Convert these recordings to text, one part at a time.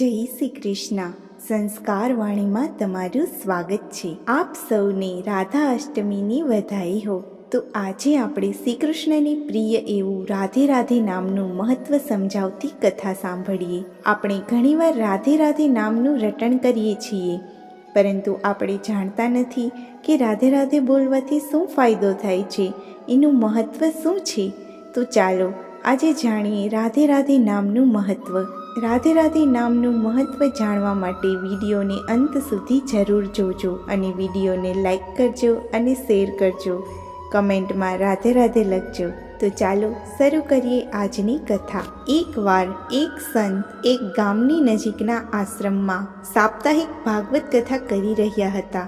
જય શ્રી કૃષ્ણ. સંસ્કાર વાણીમાં તમારું સ્વાગત છે. આપ સૌને રાધા અષ્ટમીની વધાઈ હો. તો આજે આપણે શ્રી કૃષ્ણને પ્રિય એવું રાધે રાધે નામનું મહત્વ સમજાવતી કથા સાંભળીએ. આપણે ઘણીવાર રાધે રાધે નામનું રટણ કરીએ છીએ. પરંતુ આપણે જાણતા નથી કે રાધે રાધે બોલવાથી શું ફાયદો થાય છે. એનું મહત્વ શું છે? તો ચાલો આજે જાણીએ રાધે રાધે નામનું મહત્વ. રાધે રાધે નામનું મહત્વ જાણવા માટે વિડીયોને અંત સુધી જરૂર જોજો અને વિડીયોને લાઈક કરજો અને શેર કરજો. કમેન્ટમાં રાધે રાધે લખજો. તો ચાલો શરૂ કરીએ આજની કથા. એકવાર એક સંત એક ગામની નજીકના આશ્રમમાં સાપ્તાહિક ભાગવત કથા કરી રહ્યા હતા.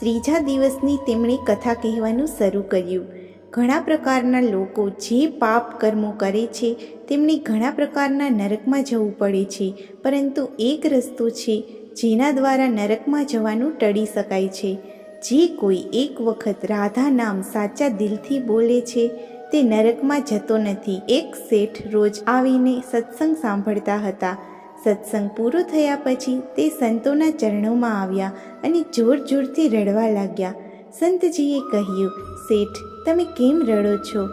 ત્રીજા દિવસની તેમણે કથા કહેવાનું શરૂ કર્યું. ઘણા પ્રકારના લોકો જે પાપ કર્મો કરે છે, તેમને ઘણા પ્રકારના નરકમાં જવું પડે છે, પરંતુ એક રસ્તો છે જેના દ્વારા નરકમાં જવાનું ટળી શકાય છે. જે કોઈ એક વખત રાધા નામ સાચા દિલથી બોલે છે, તે નરકમાં જતો નથી. એક શેઠ રોજ આવીને સત્સંગ સાંભળતા હતા. સત્સંગ પૂરો થયા પછી તે સંતોના ચરણોમાં આવ્યા અને જોર જોરથી રડવા લાગ્યા. સંતજીએ કહ્યું, શેઠ તમે કેમ રડો છો?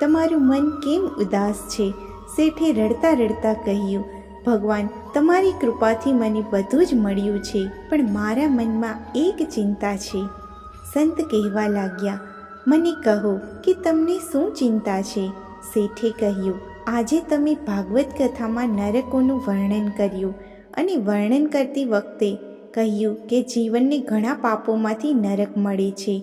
તમારું મન કેમ ઉદાસ છે? શેઠે રડતા રડતા કહ્યું, ભગવાન, તમારી કૃપાથી મને બધું જ મળ્યું છે, પણ મારા મનમાં એક ચિંતા છે. સંત કહેવા લાગ્યા, મને કહો કે તમને શું ચિંતા છે? શેઠે કહ્યું, આજે તમે ભાગવત કથામાં નરકોનું વર્ણન કર્યું અને વર્ણન કરતી વખતે કહ્યું કે જીવનને ઘણા પાપોમાંથી નરક મળે છે.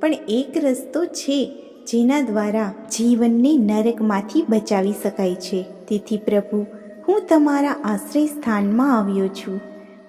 પણ એક રસ્તો છે જેના દ્વારા જીવનને નરકમાંથી બચાવી શકાય છે. તેથી પ્રભુ, હું તમારા આશ્રય સ્થાનમાં આવ્યો છું.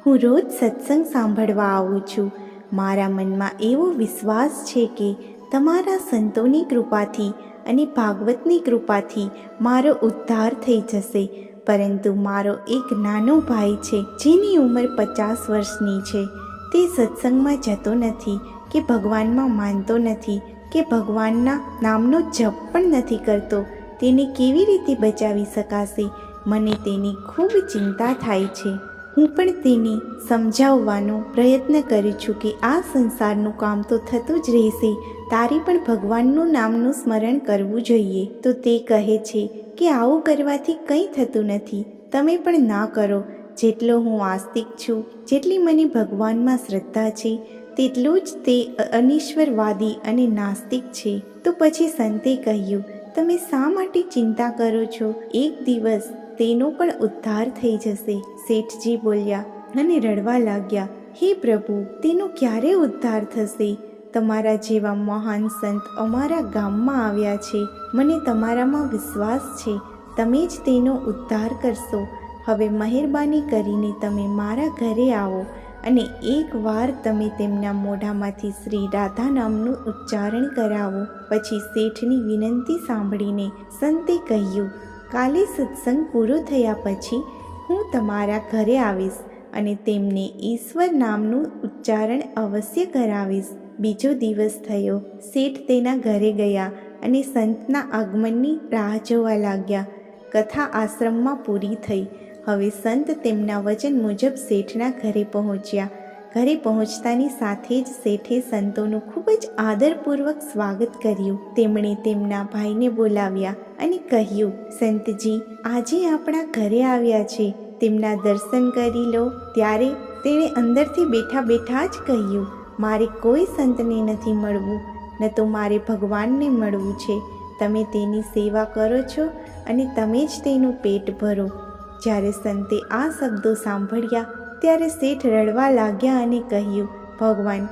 હું રોજ સત્સંગ સાંભળવા આવું છું. મારા મનમાં એવો વિશ્વાસ છે કે તમારા સંતોની કૃપાથી અને ભાગવતની કૃપાથી મારો ઉદ્ધાર થઈ જશે. પરંતુ મારો એક નાનો ભાઈ છે જેની ઉંમર પચાસ વર્ષની છે. તે સત્સંગમાં જતો નથી. કે ભગવાનમાં માનતો નથી, કે ભગવાનના નામનો જપ પણ નથી કરતો, તેને કેવી રીતે બચાવી શકાશે? મને તેની ખૂબ ચિંતા થાય છે. હું પણ તેને સમજાવવાનો પ્રયત્ન કરું છું કે આ સંસારનું કામ તો થતું જ રહેશે, તારે પણ ભગવાનનું નામનું સ્મરણ કરવું જોઈએ. તો તે કહે છે કે આવું કરવાથી કંઈ થતું નથી. તમે પણ ના કરો. જેટલો હું આસ્તિક છું, જેટલી મને ભગવાનમાં શ્રદ્ધા છે તેટલું જ તે અનિશ્વરવાદી અને નાસ્તિક છે. તો પછી સંતે કહ્યું, તમે શા માટે ચિંતા કરો છો? એક દિવસ તેનો પણ ઉદ્ધાર થઈ જશે. શેઠજી બોલ્યા અને રડવા લાગ્યા. હે પ્રભુ, તેનો ક્યારે ઉદ્ધાર થશે? તમારા જેવા મહાન સંત અમારા ગામમાં આવ્યા છે. મને તમારામાં વિશ્વાસ છે. તમે જ તેનો ઉદ્ધાર કરશો. હવે મહેરબાની કરીને તમે મારા ઘરે આવો. અને એકવાર તમે તેમના મોઢામાંથી શ્રી રાધા નામનું ઉચ્ચારણ કરાવો. પછી શેઠની વિનંતી સાંભળીને સંતે કહ્યું, કાલે સત્સંગ પૂરો થયા પછી હું તમારા ઘરે આવીશ અને તેમને ઈશ્વર નામનું ઉચ્ચારણ અવશ્ય કરાવીશ. બીજો દિવસ થયો. શેઠ તેના ઘરે ગયા અને સંતના આગમનની રાહ જોવા લાગ્યા. કથા આશ્રમમાં પૂરી થઈ. હવે સંત તેમના વચન મુજબ શેઠના ઘરે પહોંચ્યા. ઘરે પહોંચતાની સાથે જ શેઠે સંતોનું ખૂબ જ આદરપૂર્વક સ્વાગત કર્યું. તેમણે તેમના ભાઈને બોલાવ્યા અને કહ્યું, સંતજી, આજે આપણા ઘરે આવ્યા છે. તેમના દર્શન કરી લો. ત્યારે તેણે અંદરથી બેઠા બેઠા જ કહ્યું, મારે કોઈ સંતને નથી મળવું. ન તો મારે ભગવાનને મળવું છે. તમે તેની સેવા કરો છો અને તમે જ તેનું પેટ ભરો. જ્યારે સંતે આ શબ્દો સાંભળ્યા, ત્યારે શેઠ રડવા લાગ્યા અને કહ્યું, ભગવાન,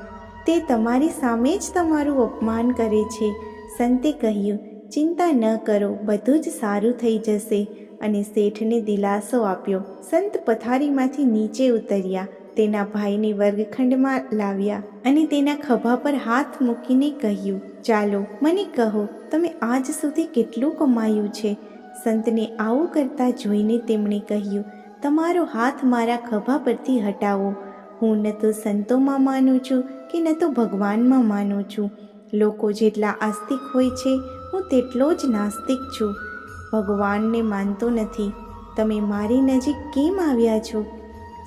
તે તમારી સામે જ તમારું અપમાન કરે છે. સંતે કહ્યું, ચિંતા ન કરો, બધું જ સારું થઈ જશે. અને શેઠને દિલાસો આપ્યો. સંત પથારીમાંથી નીચે ઉતર્યા. તેના ભાઈને વર્ગખંડમાં લાવ્યા અને તેના ખભા પર હાથ મૂકીને કહ્યું, ચાલો, મને કહો, તમે આજ સુધી કેટલું કમાયું છે? સંતને આવું કરતા જોઈને તેમણે કહ્યું, તમારો હાથ મારા ખભા પરથી હટાવો. હું ન તો સંતોમાં માનું છું કે ન તો ભગવાનમાં માનું છું. લોકો જેટલા આસ્તિક હોય છે, હું તેટલો જ નાસ્તિક છું. ભગવાનને માનતો નથી. તમે મારી નજીક કેમ આવ્યા છો?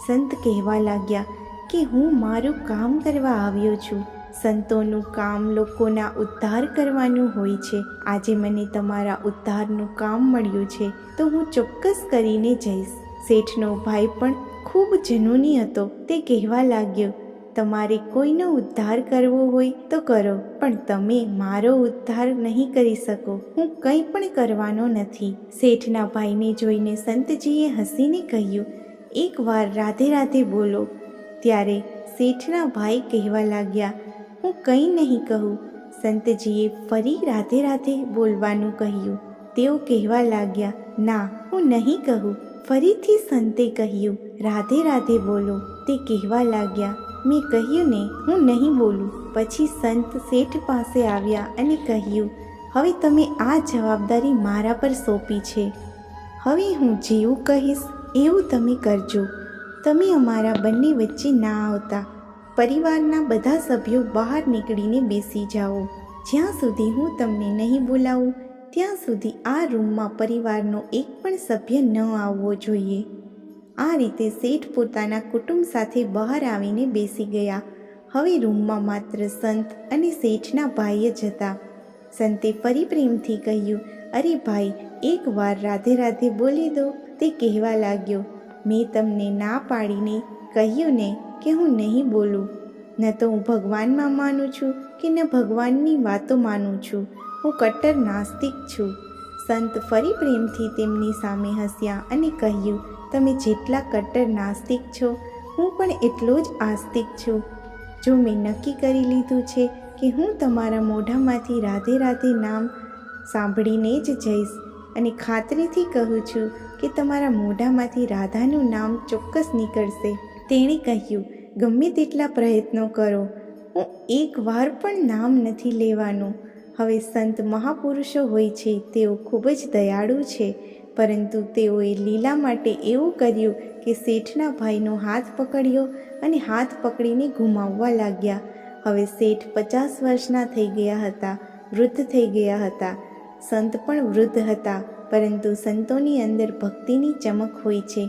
સંત કહેવા લાગ્યા કે હું મારું કામ કરવા આવ્યો છું. સંતોનું કામ લોકોના ઉદ્ધાર કરવાનું હોય છે. આજે મને તમારા ઉદ્ધારનું કામ મળ્યું છે, તો હું ચોક્કસ કરીને જઈશ. શેઠનો ભાઈ પણ ખૂબ જનૂની હતો, તે કહેવા લાગ્યો, તમારે કોઈનો ઉદ્ધાર કરવો હોય તો કરો, પણ તમે મારો ઉદ્ધાર નહીં કરી શકો. હું કંઈ પણ કરવાનો નથી. શેઠના ભાઈને જોઈને સંતજીએ હસીને કહ્યું, એકવાર રાધે રાધે બોલો. ત્યારે શેઠના ભાઈ કહેવા લાગ્યા હું કંઈ નહીં કહું. સંતજીએ ફરી રાધે રાધે બોલવાનું કહ્યું. તેઓ કહેવા લાગ્યા, ના, હું નહીં કહું. ફરીથી સંતે કહ્યું, રાધે રાધે બોલો. તે કહેવા લાગ્યા, મેં કહ્યું ને, હું નહીં બોલું. પછી સંત શેઠ પાસે આવ્યા અને કહ્યું, હવે તમે આ જવાબદારી મારા પર સોંપી છે. હવે હું જેવું કહીશ, એવું તમે કરજો. તમે અમારા બંને વચ્ચે ના આવતા. પરિવારના બધા સભ્યો બહાર નીકળીને બેસી જાઓ. જ્યાં સુધી હું તમને નહીં બોલાવું, ત્યાં સુધી આ રૂમમાં પરિવારનો એક પણ સભ્ય ન આવવો જોઈએ. આ રીતે શેઠ પોતાના કુટુંબ સાથે બહાર આવીને બેસી ગયા. હવે રૂમમાં માત્ર સંત અને શેઠના ભાઈ જ હતા. સંતે ફરી પ્રેમથી કહ્યું, અરે ભાઈ એકવાર રાધે રાધે બોલી દો. તે કહેવા લાગ્યો, મેં તમને ના પાડીને કહ્યું ને કે હું નહીં બોલું? ન તો હું ભગવાનમાં માનું છું કે ન ભગવાનની વાતો માનું છું. હું કટ્ટર નાસ્તિક છું. સંત ફરી પ્રેમથી તેમની સામે હસ્યા અને કહ્યું, તમે જેટલા કટ્ટર નાસ્તિક છો, હું પણ એટલો જ આસ્તિક છું. જો મેં નક્કી કરી લીધું છે કે હું તમારા મોઢામાંથી રાધે રાધે નામ સાંભળીને જ જઈશ અને ખાતરીથી કહું છું કે તમારા મોઢામાંથી રાધાનું નામ ચોક્કસ નીકળશે. તેણે કહ્યું, ગમે તેટલા પ્રયત્નો કરો. હું એકવાર પણ નામ નથી લેવાનું. હવે સંત મહાપુરુષો હોય છે, તેઓ ખૂબ જ દયાળુ છે. પરંતુ તેઓએ લીલા માટે એવું કર્યું કે શેઠના ભાઈનો હાથ પકડ્યો અને હાથ પકડીને ઘુમાવવા લાગ્યા. હવે શેઠ પચાસ વર્ષના થઈ ગયા હતા, વૃદ્ધ થઈ ગયા હતા. સંત પણ વૃદ્ધ હતા, પરંતુ સંતોની અંદર ભક્તિની ચમક હોય છે.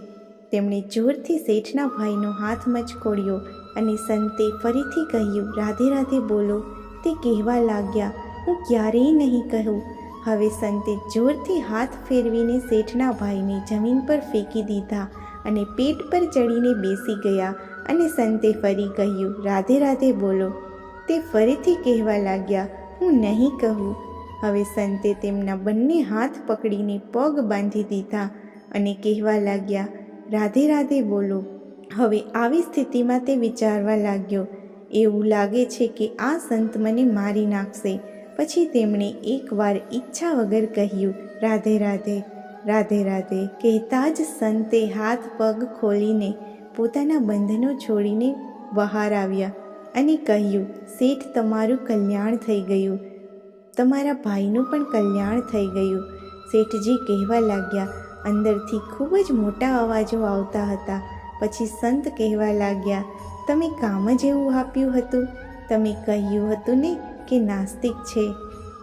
તેમણે જોરથી શેઠના ભાઈનો હાથ મચકોડ્યો અને સંતે ફરીથી કહ્યું, રાધે રાધે, બોલો. તે કહેવા લાગ્યા, હું ક્યારેય નહીં કહું. હવે સંતે જોરથી હાથ ફેરવીને શેઠના ભાઈને જમીન પર ફેંકી દીધા અને પેટ પર ચડીને બેસી ગયા અને સંતે ફરી કહ્યું, રાધે રાધે, બોલો. તે ફરીથી કહેવા લાગ્યા, હું નહીં કહું. હવે સંતે તેમના બંને હાથ પકડીને પગ બાંધી દીધા અને કહેવા લાગ્યા રાધે રાધે બોલો, હવે આવી સ્થિતિમાં તે વિચારવા લાગ્યો. એવું લાગે છે કે આ સંત મને મારી નાખશે. પછી તેમણે એકવાર ઈચ્છા વગર કહ્યું, રાધે રાધે રાધે રાધે. કહેતા જ સંતે હાથ પગ ખોલીને પોતાના બંધનો છોડીને બહાર આવ્યા અને કહ્યું, શેઠ, તમારું કલ્યાણ થઈ ગયું. તમારા ભાઈનું પણ કલ્યાણ થઈ ગયું. શેઠજી કહેવા લાગ્યા અંદરથી ખૂબ જ મોટા અવાજો આવતા હતા. પછી સંત કહેવા લાગ્યા, તમે કામ જ એવું આપ્યું હતું? તમે કહ્યું હતું ને કે નાસ્તિક છે.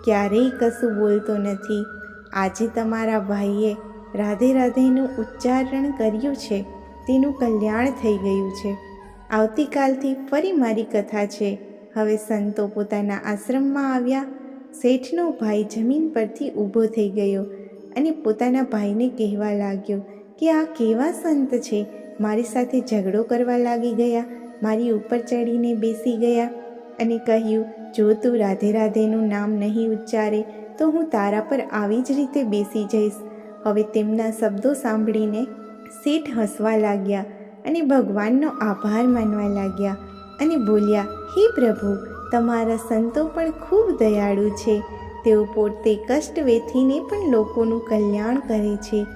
ક્યારેય કશું બોલતો નથી. આજે તમારા ભાઈએ રાધે રાધેનું ઉચ્ચારણ કર્યું છે. તેનું કલ્યાણ થઈ ગયું છે. આવતીકાલથી ફરી મારી કથા છે. હવે સંતો પોતાના આશ્રમમાં આવ્યા. શેઠનો ભાઈ જમીન પરથી ઊભો થઈ ગયો. અને પોતાના ભાઈને કહેવા લાગ્યો કે આ કેવા સંત છે? મારી સાથે ઝઘડો કરવા લાગી ગયા, મારી ઉપર ચડીને બેસી ગયા અને કહ્યું, જો તું રાધે રાધેનું નામ નહીં ઉચ્ચારે, તો હું તારા પર આવી જ રીતે બેસી જઈશ. હવે તેમના શબ્દો સાંભળીને શેઠ હસવા લાગ્યા અને ભગવાનનો આભાર માનવા લાગ્યા અને બોલ્યા, હે પ્રભુ, તમારા સંતો પણ ખૂબ દયાળુ છે. તેઓ પોતે કષ્ટ વેઠીને પણ લોકોનું કલ્યાણ કરે છે.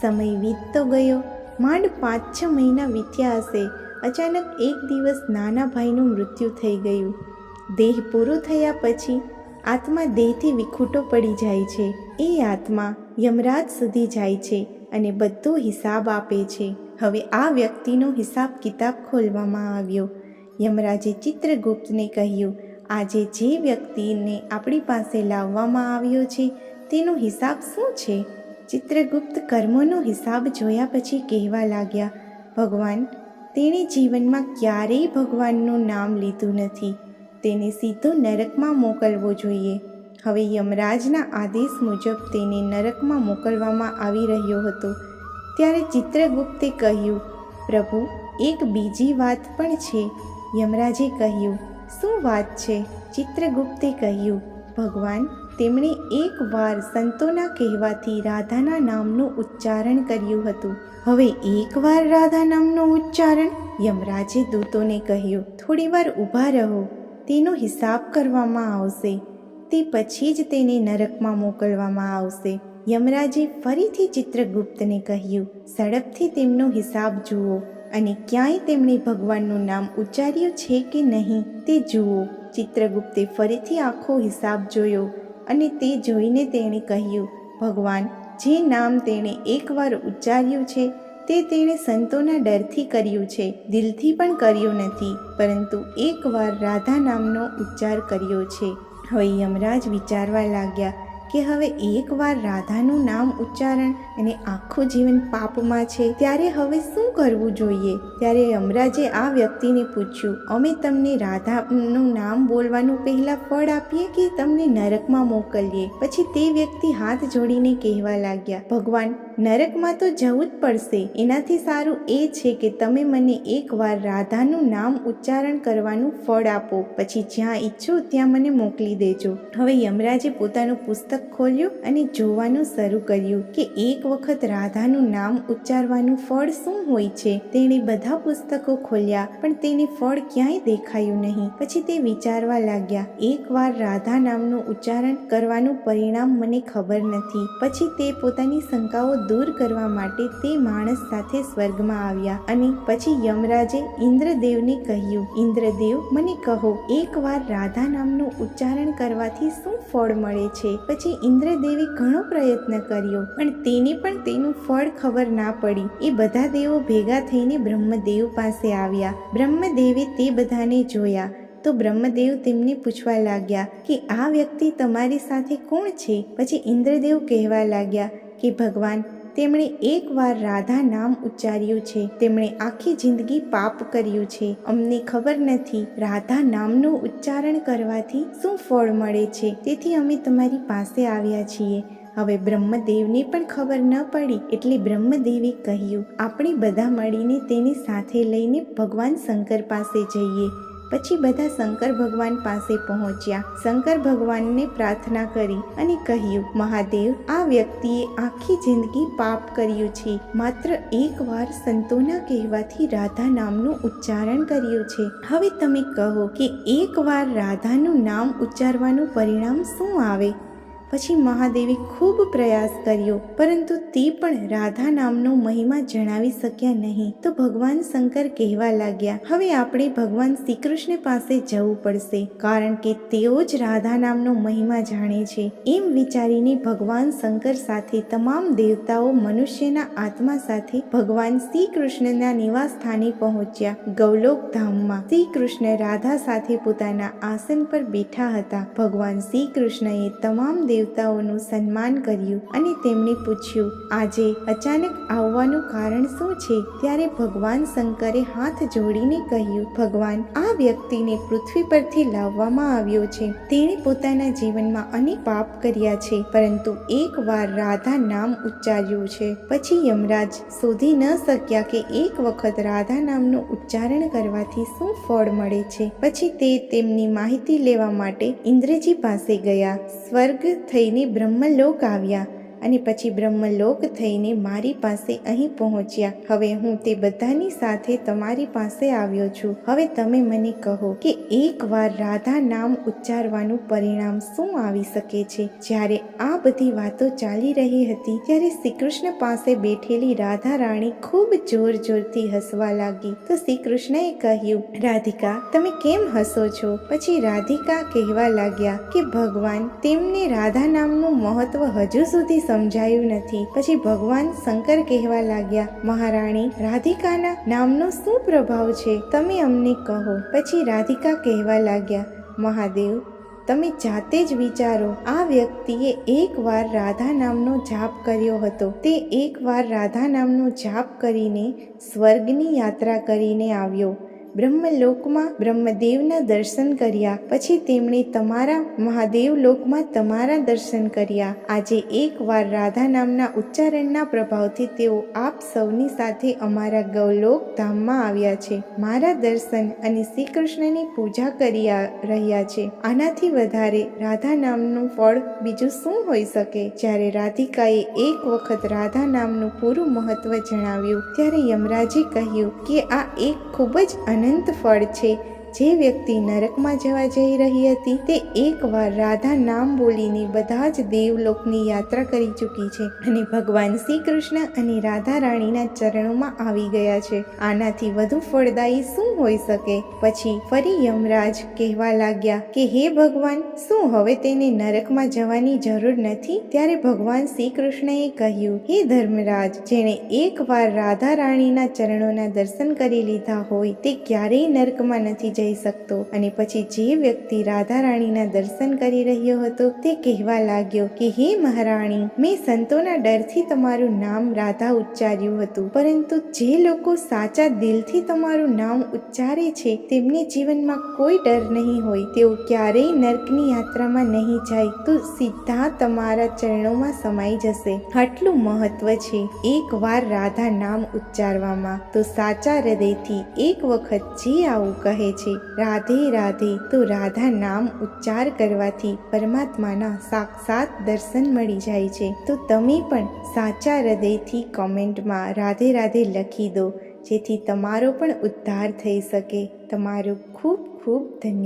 સમય વીતતો ગયો. માંડ પાંચ છ મહિના વીત્યા હશે. અચાનક એક દિવસ નાના ભાઈનું મૃત્યુ થઈ ગયું. દેહ પૂરો થયા પછી આત્મા દેહથી વિખૂટો પડી જાય છે. એ આત્મા યમરાજ સુધી જાય છે અને બધો હિસાબ આપે છે. હવે આ વ્યક્તિનો હિસાબ કિતાબ ખોલવામાં આવ્યો. યમરાજે ચિત્રગુપ્તને કહ્યું આજે જે વ્યક્તિને આપણી પાસે લાવવામાં આવ્યો છે, તેનો હિસાબ શું છે? ચિત્રગુપ્ત કર્મોનો હિસાબ જોયા પછી કહેવા લાગ્યા, ભગવાન, તેણે જીવનમાં ક્યારેય ભગવાનનું નામ લીધું નથી. તેને સીધો નરકમાં મોકલવો જોઈએ. હવે યમરાજના આદેશ મુજબ તેને નરકમાં મોકલવામાં આવી રહ્યો હતો. ત્યારે ચિત્રગુપ્તે કહ્યું, પ્રભુ, એક બીજી વાત પણ છે. યમરાજે કહ્યું શું વાત છે? ચિત્રગુપ્તે કહ્યું, ભગવાન, તેમણે એકવાર સંતોના કહેવાથી રાધાના નામનું ઉચ્ચારણ કર્યું હતું. હવે એકવાર રાધા નામનું ઉચ્ચારણ? યમરાજે દૂતોને કહ્યું થોડીવાર ઊભા રહો. તેનો હિસાબ કરવામાં આવશે. તે પછી જ તેને નરકમાં મોકલવામાં આવશે. યમરાજે ફરીથી ચિત્રગુપ્તને કહ્યું, ઝડપથી તેમનો હિસાબ જુઓ. અને ક્યાંય તેમણે ભગવાનનું નામ ઉચ્ચાર્યું છે કે નહીં તે જુઓ. ચિત્રગુપ્તે ફરીથી આખો હિસાબ જોયો અને તે જોઈને તેણે કહ્યું, ભગવાન, જે નામ તેણે એકવાર ઉચ્ચાર્યું છે તે તેણે સંતોના ડરથી કર્યું છે, દિલથી પણ કર્યું નથી, પરંતુ એકવાર રાધા નામનો ઉચ્ચાર કર્યો છે. હવે યમરાજ વિચારવા લાગ્યા કે હવે એકવાર રાધાનું નામ ઉચ્ચારણ અને આખું જીવન પાપમાં છે. ત્યારે હવે શું કરવું જોઈએ? ત્યારે યમરાજે આ વ્યક્તિને પૂછ્યું, અમે તમને રાધાનું નામ બોલવાનું પહેલા ફળ આપીએ કે તમને નરકમાં મોકલીએ? પછી તે વ્યક્તિ હાથ જોડીને કહેવા લાગ્યા, ભગવાન, નરકમાં તો જવું જ પડશે. એનાથી સારું એ છે કે તમે મને એકવાર રાધાનું નામ ઉચ્ચારણ કરવાનું ફળ આપો. પછી જ્યાં ઈચ્છો ત્યાં મને મોકલી દેજો. હવે યમરાજે પોતાનું પુસ્તક ખોલ્યું અને જોવાનું શરૂ કર્યું કે એક વખત રાધાનું નામ ઉચ્ચારવાનું ફળ શું હોય છે? તેણે બધા પુસ્તકો ખોલ્યા, પણ તેને ફળ ક્યાંય દેખાયું નહીં. પછી તે વિચારવા લાગ્યા, એકવાર રાધા નામનું ઉચ્ચારણ કરવાનું પરિણામ મને ખબર નથી. પછી તે પોતાની શંકાઓ દૂર કરવા માટે તે માણસ સાથે સ્વર્ગમાં આવ્યા અને પછી યમરાજે ઇન્દ્રદેવને કહ્યું, ઇન્દ્રદેવ, મને કહો, એકવાર રાધા નામનું ઉચ્ચારણ કરવાથી શું ફળ મળે છે? પછી ઇન્દ્રદેવે ઘણો પ્રયત્ન કર્યો, પણ તેને પણ તેનું ફળ ખબર ના પડી. એ બધા દેવો ભેગા થઈને બ્રહ્મદેવ પાસે આવ્યા. બ્રહ્મદેવે તે બધાને જોયા. તો બ્રહ્મદેવ તેમને પૂછવા લાગ્યા કે, આ વ્યક્તિ તમારી સાથે કોણ છે? પછી ઇન્દ્રદેવ કહેવા લાગ્યા કે, ભગવાન, તેમણે એકવાર રાધા નામ ઉચ્ચાર્યું છે. તેમણે આખી જિંદગી પાપ કર્યું છે. અમને ખબર નથી રાધા નામનું ઉચ્ચારણ કરવાથી શું ફળ મળે છે. તેથી અમે તમારી પાસે આવ્યા છીએ. હવે બ્રહ્મદેવને પણ ખબર ન પડી એટલે બ્રહ્મદેવે કહ્યું, આપણે બધા મળીને તેને સાથે લઈને ભગવાન શંકર પાસે જઈએ. પછી બધા શંકર ભગવાન પાસે પહોંચ્યા. શંકર ભગવાનને પ્રાર્થના કરી અને કહ્યું, મહાદેવ, આ વ્યક્તિએ આખી જિંદગી પાપ કર્યું છે. માત્ર એકવાર સંતોના કહેવાથી રાધા નામનું ઉચ્ચારણ કર્યું છે. હવે તમે કહો કે એકવાર રાધાનું નામ ઉચ્ચારવાનું પરિણામ શું આવે? પછી મહાદેવે ખૂબ પ્રયાસ કર્યો, પરંતુ તે પણ રાધા નામનો મહિમા જણાવી શક્યા નહીં. તો ભગવાન શંકર કહેવા લાગ્યા, હવે આપણે ભગવાન શ્રી પાસે જવું પડશે, કારણ કે તેઓ જ રાધા નામનો મહિમા જાણે છે. એમ વિચારીને ભગવાન શંકર સાથે તમામ દેવતાઓ મનુષ્યના આત્મા સાથે ભગવાન શ્રી કૃષ્ણના નિવાસ સ્થાને પહોંચ્યા. ગૌલોક ધામમાં શ્રી કૃષ્ણ રાધા સાથે પોતાના આસન પર બેઠા હતા. ભગવાન શ્રી કૃષ્ણએ તમામ દેવતાઓનું સન્માન કર્યું અને તેમણે પૂછ્યું, આજે અચાનક આવવાનું કારણ શું છે? ત્યારે ભગવાન શંકરે હાથ જોડીને કહ્યું, ભગવાન, આ વ્યક્તિને પૃથ્વી પરથી લાવવામાં આવ્યો છે. તેણે પોતાના જીવનમાં અનેક પાપ કર્યા છે, પરંતુ એકવાર રાધા નામ ઉચ્ચાર્યું છે. પછી યમરાજ શોધી ન શક્યા કે એક વખત રાધા નામનું ઉચ્ચારણ કરવાથી શું ફળ મળે છે. પછી તે તેમની માહિતી લેવા માટે ઇન્દ્રજી પાસે ગયા. સ્વર્ગ થઈને બ્રહ્મલોક આવ્યા. અને પછી બ્રહ્મલોક થઈને મારી પાસે અહીં પહોંચ્યા. હવે હું તે બધાની સાથે તમારી પાસે આવ્યો છું. હવે તમે મને કહો કે એકવાર રાધા નામ ઉચ્ચારવાનું પરિણામ શું આવી શકે છે? જ્યારે આ બધી વાતો ચાલી રહી હતી, ત્યારે શ્રીકૃષ્ણ પાસે બેઠેલી રાધા રાણી ખૂબ જોર જોરથી હસવા લાગી. તો શ્રીકૃષ્ણએ કહ્યું, રાધિકા, તમે કેમ હસો છો? પછી રાધિકા કહેવા લાગ્યા કે, ભગવાન, તેમને રાધા નામનું મહત્વ હજુ સુધી સમજાયું નથી. પછી ભગવાન શંકર કહેવા લાગ્યા, મહારાણી, રાધિકાના નામનો શું પ્રભાવ છે? તમે અમને કહો. પછી રાધિકા કહેવા લાગ્યા, મહાદેવ, તમે જાતે જ વિચારો, આ વ્યક્તિએ એકવાર રાધા નામનો જાપ કર્યો હતો. તે એકવાર રાધા નામનો જાપ કરીને સ્વર્ગની યાત્રા કરીને આવ્યો. બ્રહ્મલોકમાં બ્રહ્મદેવના દર્શન કર્યા. પછી તેમણે તમારા મહાદેવ લોકમાં તમારા દર્શન કર્યા. આજે એકવાર રાધા નામના ઉચ્ચારણના પ્રભાવથી તેઓ આપ સૌની સાથે અમારા ગૌલોક ધામમાં આવ્યા છે. મારા દર્શન અને શ્રી કૃષ્ણની પૂજા કરી રહ્યા છે. આનાથી વધારે રાધા નામનું ફળ બીજું શું હોઈ શકે? જ્યારે રાધિકાએ એક વખત રાધા નામનું પૂરું મહત્વ જણાવ્યું, ત્યારે યમરાજે કહ્યું કે આ એક ખૂબ જ અનંત ફળ છે જે વ્યક્તિ નરકમાં જવા જઈ રહી હતી તે એકવાર રાધા નામ બોલીને બધા જ દેવલોકની યાત્રા કરી ચૂકી છે અને ભગવાન શ્રી કૃષ્ણ અને રાધા રાણીના ચરણોમાં આવી ગયા છે. આનાથી વધુ ફળદાયી શું હોઈ શકે? પછી ફરી યમરાજ કહેવા લાગ્યા કે, હે ભગવાન, શું હવે તેને નરકમાં જવાની જરૂર નથી? ત્યારે ભગવાન શ્રી કૃષ્ણએ કહ્યું, હે ધર્મરાજ, જેણે એકવાર રાધા રાણીના ચરણોના દર્શન કરી લીધા હોય, તે ક્યારેય નરકમાં નથી જઈ શકતો અને પછી જે વ્યક્તિ રાધા રાણીના દર્શન કરી રહ્યો હતો તે કહેવા લાગ્યો કે, હે મહારાણી, મેં સંતોના ડરથી તમારું નામ રાધા ઉચ્ચાર્યું હતું. પરંતુ જે લોકો સાચા દિલથી તમારું નામ ઉચ્ચારે છે, તેમને જીવનમાં કોઈ ડર નહીં હોય. તેઓ ક્યારેય નર્કની યાત્રામાં નહીં જાય. તો સીધા તમારા ચરણોમાં સમાઈ જશે. આટલું મહત્વ છે એકવાર રાધા નામ ઉચ્ચારવામાં. તો સાચા હૃદયથી એક વખત જે આવું કહે છે રાધે રાધે તો રાધા નામ ઉચ્ચાર કરવાથી પરમાત્માના સાક્ષાત દર્શન મળી જાય છે. તો તમે પણ સાચા હૃદયથી કોમેન્ટમાં રાધે રાધે લખી દો, જેથી તમારો પણ ઉદ્ધાર થઈ શકે. તમારો ખૂબ ખૂબ ધન્યવાદ.